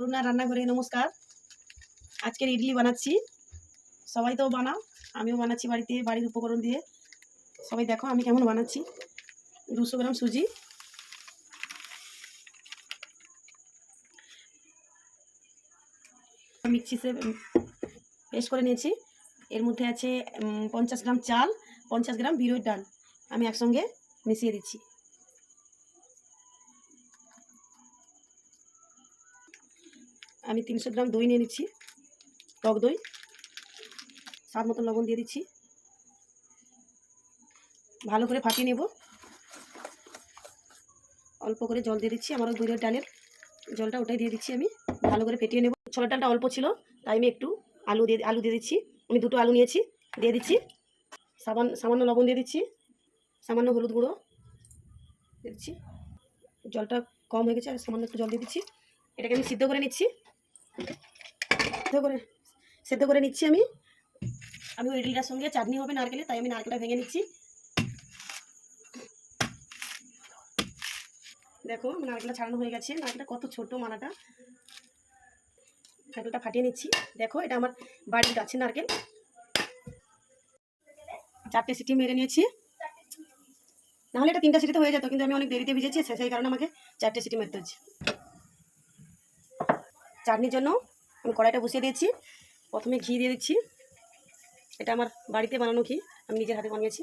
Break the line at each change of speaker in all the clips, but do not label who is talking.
করুণা রান্নাঘরে নমস্কার। আজকের ইডলি বানাচ্ছি। সবাই তো বানাও, আমিও বানাচ্ছি বাড়িতে, বাড়ির উপকরণ দিয়ে। সবাই দেখো আমি কেমন বানাচ্ছি। দুশো গ্রাম সুজি। মিক্সিতে পেস্ট করে নিয়েছি। এর মধ্যে আছে পঞ্চাশ গ্রাম চাল, পঞ্চাশ গ্রাম বিরোর ডাল। আমি একসঙ্গে মিশিয়ে দিচ্ছি। আমি তিনশো গ্রাম দই নিয়ে নিচ্ছি, টক দই। স্বাদ মতন লবণ দিয়ে দিচ্ছি। ভালো করে ফাটিয়ে নেব। অল্প করে জল দিয়ে দিচ্ছি, আমার ওই দইয়ের ডালের জলটা ওটাই দিয়ে দিচ্ছি আমি। ভালো করে ফেটিয়ে নেব। ছোলার ডালটা অল্প ছিল, তাই আমি একটু আলু দিয়ে আলু দিয়ে দিচ্ছি। আমি দুটো আলু নিয়েছি, দিয়ে দিচ্ছি। সামান্য সামান্য লবণ দিয়ে দিচ্ছি, সামান্য হলুদ গুঁড়ো দিয়ে দিচ্ছি। জলটা কম হয়ে গেছে, আর সামান্য একটু জল দিয়ে দিচ্ছি। এটাকে আমি সিদ্ধ করে নিচ্ছি। করে, সেদ্ধ করে নিচ্ছি আমি। আমি ওই ইডলিটার সঙ্গে, চাটনি হবে নারকেলে তাই আমি নারকেলটা ভেঙে নিচ্ছি। দেখো, নারকেলটা ছাড়ানো হয়ে গেছে। নারকেলটা কত ছোট মালাটা নারকেলটা ফাটিয়ে নিচ্ছি। দেখো, এটা আমার বাড়ির গাছের নারকেল। চারটে সিটি মেরে নিয়েছি। নাহলে এটা তিনটা সিটিতে হয়ে যেত, কিন্তু আমি অনেক দেরিতে ভিজেছি সেই কারণে আমাকে চারটে সিটি মারতে হচ্ছে। চাটনির জন্য আমি কড়াইটা বসিয়ে দিয়েছি। প্রথমে ঘি দিয়ে দিচ্ছি। এটা আমার বাড়িতে বানানো ঘি, আমি নিজের হাতে বানিয়েছি।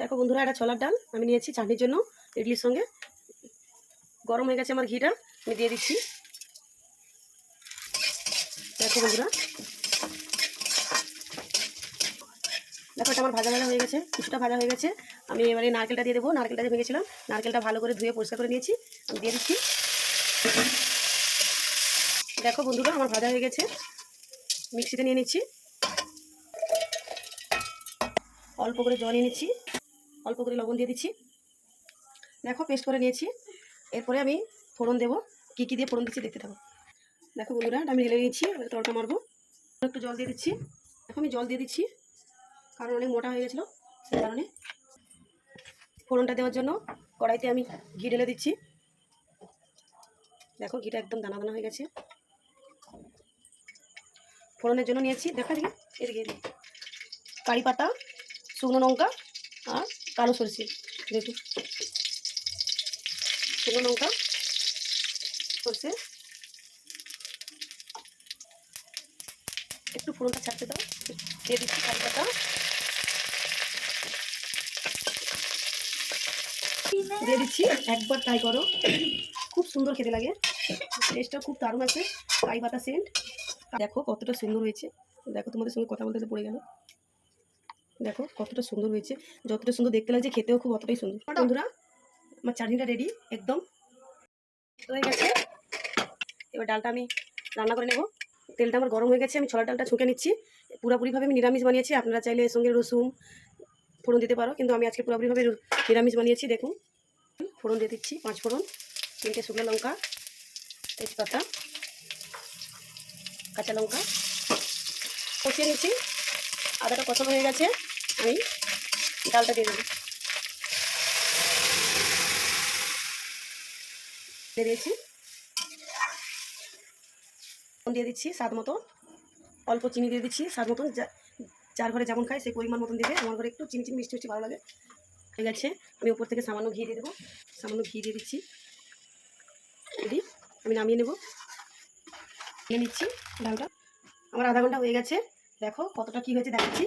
দেখো বন্ধুরা, এটা ছোলার ডাল, আমি নিয়েছি চাটনির জন্য ইডলির সঙ্গে। গরম হয়ে গেছে আমার ঘিটা, আমি দিয়ে দিচ্ছি। দেখো বন্ধুরা। দেখো, এটা আমার ভাজা ভাজা হয়ে গেছে, কিছুটা ভাজা হয়ে গেছে। আমি এবারে নারকেলটা দিয়ে দেবো। নারকেলটা যে ভেঙেছিলাম, নারকেলটা ভালো করে ধুয়ে পরিষ্কার করে নিয়েছি। আমি দিয়ে দিচ্ছি। দেখো বন্ধুরা, আমার ভাজা হয়ে গেছে। মিক্সিতে নিয়ে নিচ্ছি। অল্প করে জল নিয়ে নিচ্ছি। অল্প করে লবণ দিয়ে দিচ্ছি। দেখো পেস্ট করে নিয়েছি। এরপরে আমি ফোড়ন দেবো। কী কী দিয়ে ফোড়ন দিচ্ছি দেখতে থাকো। দেখো বন্ধুরা আমি ঢেলে নিয়েছি তড়কা মারবো। একটু জল দিয়ে দিচ্ছি। দেখো, আমি জল দিয়ে দিচ্ছি। কারণ অনেক মোটা হয়ে গেছিল, সেই কারণে। ফোড়নটা দেওয়ার জন্য কড়াইতে আমি ঘি ঢেলে দিচ্ছি। দেখো, ঘিটা একদম দানা দানা হয়ে গেছে। ফোড়নের জন্য নিয়েছি। দেখা দিকে এদিকে কারি পাতা, শুকনো লঙ্কা আর কালো সরষে দেখুন শুকনো লঙ্কা, সরষে। একটু ফোড়নটা ছাড়তে দাও। দিয়ে দিচ্ছি কারি পাতা। দিয়ে দিচ্ছি, একবার ট্রাই করো। খুব সুন্দর খেতে লাগে। টেস্টটা খুব দারুণ আছে। কারি পাতা সেন্ট দেখো কতটা সুন্দর হয়েছে। দেখো তোমাদের সঙ্গে কথা বলতে পড়ে গেল। দেখো কতটা সুন্দর হয়েছে। যতটা সুন্দর দেখতে লাগছে, খেতেও খুব অতটাই সুন্দর। বন্ধুরা, আমার চাটনিটা রেডি একদম। হয়ে গেছে। এবার ডালটা আমি রান্না করে নেব। তেলটা আমার গরম হয়ে গেছে, আমি ছোলা ডালটা ছুঁকে নিচ্ছি। পুরোপুরিভাবে আমি নিরামিষ বানিয়েছি। আপনারা চাইলে এর সঙ্গে রসুন, ফোড়ন দিতে পারো। কিন্তু আমি আজকে পুরোপুরিভাবে নিরামিষ বানিয়েছি, দেখুন। ফোড়ন দিয়ে দিচ্ছি পাঁচ ফোড়ন তিনটে শুকনো লঙ্কা, তেজপাতা। কাঁচা লঙ্কা, কষিয়ে নিচ্ছি। আদাটা কষানো হয়ে গেছে, আমি ডালটা দিয়ে দেবো। দিয়ে দিয়েছি। দিয়ে দিচ্ছি স্বাদ মতো। অল্প চিনি দিয়ে দিচ্ছি স্বাদ মতন যার ঘরে যেমন খায় সেই পরিমাণ মতন দেবে। আমার ঘরে একটু চিনি চিনি মিষ্টি মিষ্টি ভালো লাগে। ঠিক আছে আমি উপর থেকে সামান্য ঘি দিয়ে দেবো। সামান্য ঘি দিয়ে দিচ্ছি। আমি নামিয়ে নেব। নিয়ে নিচ্ছি ডালটা। আমার আধা ঘণ্টা হয়ে গেছে। দেখো কতটা কী হয়েছে দেখাচ্ছি।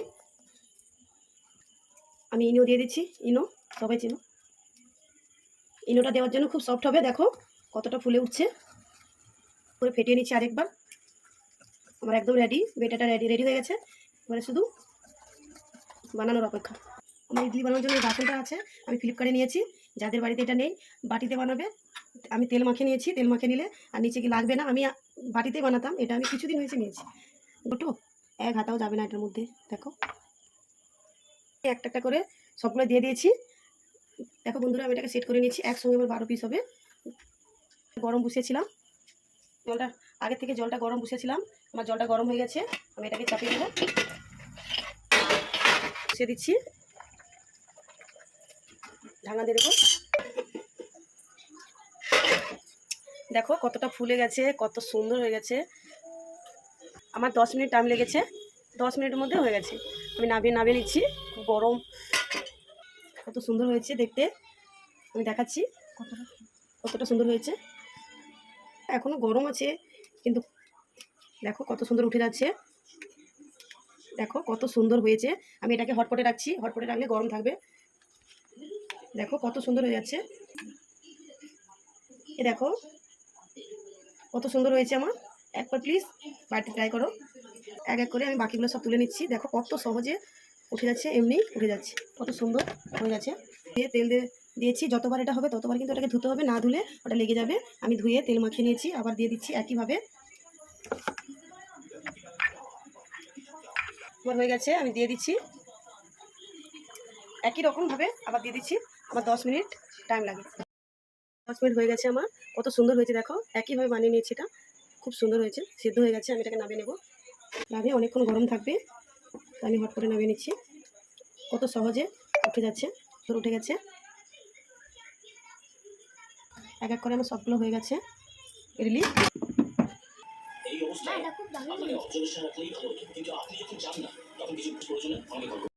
আমি ইনো দিয়ে দিচ্ছি, ইনো, সবাই চিনো। ইনোটা দেওয়ার জন্য খুব সফট হবে, দেখো কতটা ফুলে উঠছে। করে ফেটিয়ে নিচ্ছি আরেকবার। আমার একদম রেডি বেটাটা রেডি রেডি হয়ে গেছে। এবারে শুধু বানানোর অপেক্ষা। আমার ইডলি বানানোর জন্য বাসনটা আছে, আমি ফ্লিপকার্টে নিয়েছি। যাদের বাড়িতে এটা নেই, বাটিতে বানাবে। আমি তেল মাখিয়ে নিয়েছি, তেল মাখিয়ে নিলে আর নিচে কি লাগবে না, আমি বাটিতেই বানাতাম, এটা আমি কিছুদিন হয়েছে নিয়েছি। গোটো এক হাতাও যাবে না এটার মধ্যে, দেখো। একটা একটা করে সবগুলো দিয়ে দিয়েছি। দেখো বন্ধুরা, আমি এটাকে সেট করে নিয়েছি, একসঙ্গে আমার বারো পিস হবে। গরম বসিয়েছিলাম। জলটা, আগে থেকে জলটা গরম বসিয়েছিলাম। আমার জলটা গরম হয়ে গেছে, আমি এটাকে চাপিয়ে দেবো। বসিয়ে দিচ্ছি। ঢাকনা দিয়ে দেবো। দেখো কতটা ফুলে গেছে, কত সুন্দর হয়ে গেছে। আমার দশ মিনিট টাইম লেগেছে, দশ মিনিটের মধ্যে হয়ে গেছে। আমি নাবিয়ে নাবিয়ে নিচ্ছি গরম। কত সুন্দর হয়েছে দেখতে। আমি দেখাচ্ছি কতটা কতটা সুন্দর হয়েছে। এখনও গরম আছে, কিন্তু দেখো কত সুন্দর উঠে যাচ্ছে। দেখো কত সুন্দর হয়েছে। আমি এটাকে হটপটে রাখছি, হটপটে রাখলে গরম থাকবে। দেখো কত সুন্দর হয়ে যাচ্ছে। এ দেখো কত সুন্দর হয়েছে আমার। একবার প্লিজ বাড়িতে ট্রাই করো। এক এক করে আমি বাকিগুলো সব তুলে নিচ্ছি। দেখো কত সহজে উঠে যাচ্ছে, এমনি উঠে যাচ্ছে। কত সুন্দর হয়ে গেছে। দিয়ে তেল দিয়ে দিয়েছি, যতবার এটা হবে ততবার কিন্তু ওটাকে ধুতে হবে, না ধুলে ওটা লেগে যাবে। আমি ধুয়ে তেল মাখিয়ে নিয়েছি, আবার দিয়ে দিচ্ছি একইভাবে। আমার হয়ে গেছে, আমি দিয়ে দিচ্ছি। একই রকমভাবে আবার দিয়ে দিচ্ছি, আমার দশ মিনিট টাইম লাগে। দশ মিনিট হয়ে গেছে আমার। কত সুন্দর হয়েছে দেখো। একইভাবে বানিয়ে নিয়েছি এটা। খুব সুন্দর হয়েছে। সিদ্ধ হয়ে গেছে আমি এটাকে নামিয়ে নেব। নামিয়ে অনেকক্ষণ গরম থাকবে। আমি হট করে নামিয়ে নিচ্ছি। কত সহজে উঠে যাচ্ছে তোর উঠে গেছে। এক এক করে আমার সবগুলো হয়ে গেছে। রিলি
এই অবস্থায় ভালো কিন্তু আপনি যখন না তখন কিছু প্রয়োজনে।